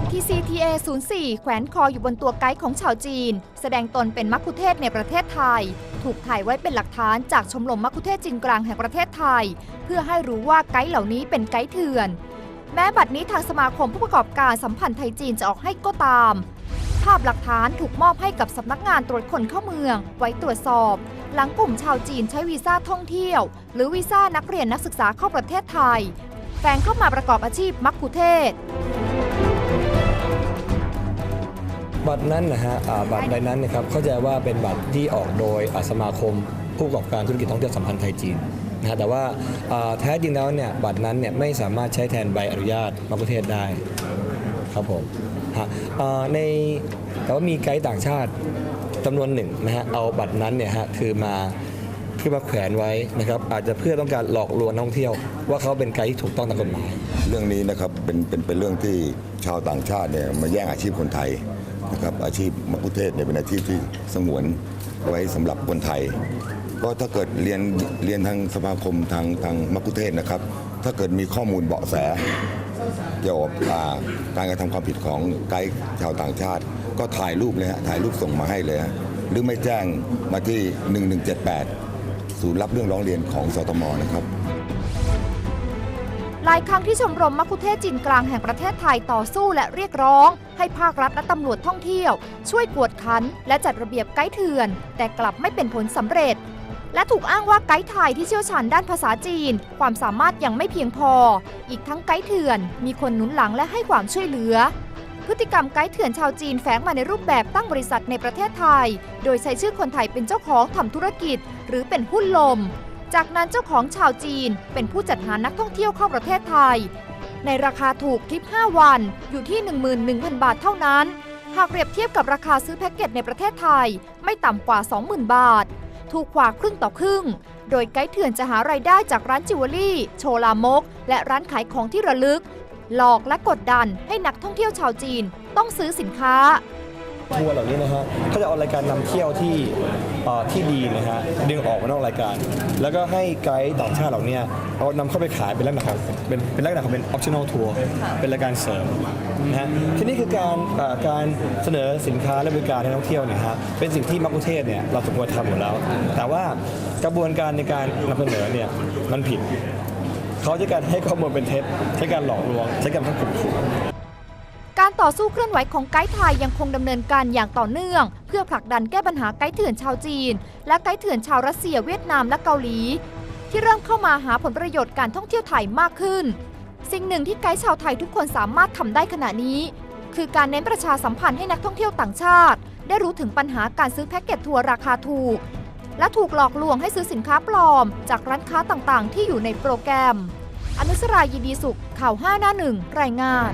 PCTA 04 แขวนคออยู่บนตัวไกด์ของชาวจีน แสดงตนเป็นมัคคุเทศในประเทศไทย ถูกถ่ายไว้เป็นหลักฐานจากชมรมมัคคุเทศจีนกลางแห่งประเทศไทย เพื่อให้รู้ว่าไกด์เหล่านี้เป็นไกด์เถื่อน แม้บัดนี้ทางสมาคมผู้ประกอบการสัมพันธ์ไทยจีนจะออกให้ก็ตาม ภาพหลักฐานถูกมอบให้กับสำนักงานตรวจคนเข้าเมือง ไว้ตรวจสอบ หลังกลุ่มชาวจีนใช้วีซ่าท่องเที่ยว หรือวีซ่านักเรียนนักศึกษาเข้าประเทศไทยแฝงเข้ามาประกอบอาชีพมักคุเทศ บัตรนั้นนะฮะบัตรใบนั้นนะครับเข้าใจว่าเป็นบัตรที่ออกโดยสมาคมผู้ประกอบการธุรกิจท่องเที่ยวสัมพันธ์ไทยจีนนะฮะแต่ว่าแท้จริงแล้วเนี่ยบัตรนั้นเนี่ยไม่สามารถใช้แทนใบอนุญาตมาประเทศได้ครับผมฮะในแต่ว่ามีไกด์ต่างชาติจำนวนหนึ่งนะฮะเอาบัตรนั้นเนี่ยฮะคือมาคือมาแขวนไว้นะครับอาจจะเพื่อต้องการหลอกลวงนักท่องเที่ยว ว่าเขาเป็นไกด์ที่ถูกต้องตามกฎหมาย เรื่องนี้นะครับเป็นเป็นเป็นเรื่องที่ชาวต่างชาติเนี่ยมาแย่งอาชีพคนไทย นะครับอาชีพมักคุเทศก์เนี่ยเป็นอาชีพที่สงวนไว้สำหรับคนไทย ก็ถ้าเกิดเรียนเรียนทางสมาคมทางทางมักคุเทศก์นะครับ ถ้าเกิดมีข้อมูลเบาะแสเกี่ยวกับการกระทำความผิดของไกด์ชาวต่างชาติ ก็ถ่ายรูปเลยฮะถ่ายรูปส่งมาให้เลยฮะหรือไม่แจ้งมาที่ 1178 ศูนย์รับเรื่องร้องเรียนของสตมนะครับ หลายครั้งที่ชมรมมัคคุเทศจีนกลางแห่งประเทศไทยต่อสู้และเรียกร้อง ให้ภาครัฐและตำรวจท่องเที่ยว ช่วยกวดขัน และจัดระเบียบไกด์เถื่อน แต่กลับไม่เป็นผลสำเร็จ และถูกอ้างว่าไกด์ไทยที่เชี่ยวชาญด้านภาษาจีน ความสามารถยังไม่เพียงพอ อีกทั้งไกด์เถื่อน มีคนหนุนหลังและให้ความช่วยเหลือ พฤติกรรมไกด์เถื่อนชาวจีนแฝงมาในรูปแบบตั้งบริษัทในประเทศไทย โดยใช้ชื่อคนไทยเป็นเจ้าของทำธุรกิจ หรือเป็นหุ้นลม จากนั้นเจ้าของชาวจีนเป็นผู้จัดหานักท่องเที่ยวเข้าประเทศไทย ในราคาถูกทริป 5 วันอยู่ที่ 11,000 บาทเท่านั้น หากเปรียบเทียบกับราคาซื้อแพ็กเกจในประเทศไทย ไม่ต่ำกว่า 20,000 บาท ถูกกว่าครึ่งต่อครึ่ง โดยไกด์เถื่อนจะหารายได้จากร้านจิวเวลรี่ โชลามก และร้านขายของที่ระลึก หลอกและกดดันให้นักท่องเที่ยวชาวจีนต้องซื้อสินค้า ทัวร์เหล่านี้นะฮะก็จะเอารายการนำเที่ยวที่ที่ดีนะฮะดึงออกมานอกรายการ แล้วก็ให้ไกด์ต่างชาติเหล่านี้เอานำเข้าไปขายเป็นลักษณะของเป็นเป็นลักษณะของเป็น optional tour เป็นรายการเสริมนะฮะทีนี้คือการการเสนอสินค้าและบริการให้นักท่องเที่ยวเนี่ยฮะเป็นสิ่งที่มักคุเทศเนี่ยเราสมควรทำอยู่แล้ว แต่ว่ากระบวนการในการนำเสนอเนี่ยมันผิดเขาใช้การให้ข้อมูลเป็นเท็จใช้การหลอกลวงใช้การข่มขู่ ต่อสู้เคลื่อนไหวของไกด์ไทยยังคงดำเนินการอย่างต่อเนื่อง เพื่อผลักดันแก้ปัญหาไกด์เถื่อนชาวจีน และไกด์เถื่อนชาวรัสเซียเวียดนามและเกาหลี ที่เริ่มเข้ามาหาผลประโยชน์การท่องเที่ยวไทยมากขึ้น สิ่งหนึ่งที่ไกด์ชาวไทยทุกคนสามารถทำได้ขณะนี้ คือการเน้นประชาสัมพันธ์ให้นักท่องเที่ยวต่างชาติ ได้รู้ถึงปัญหาการซื้อแพ็กเกจทัวร์ราคาถูก และถูกหลอกลวงให้ซื้อสินค้าปลอม จากร้านค้าต่างๆ ที่อยู่ในโปรแกรม อนุสรายีดีสุขข่าว5หน้าหนึ่งรายงาน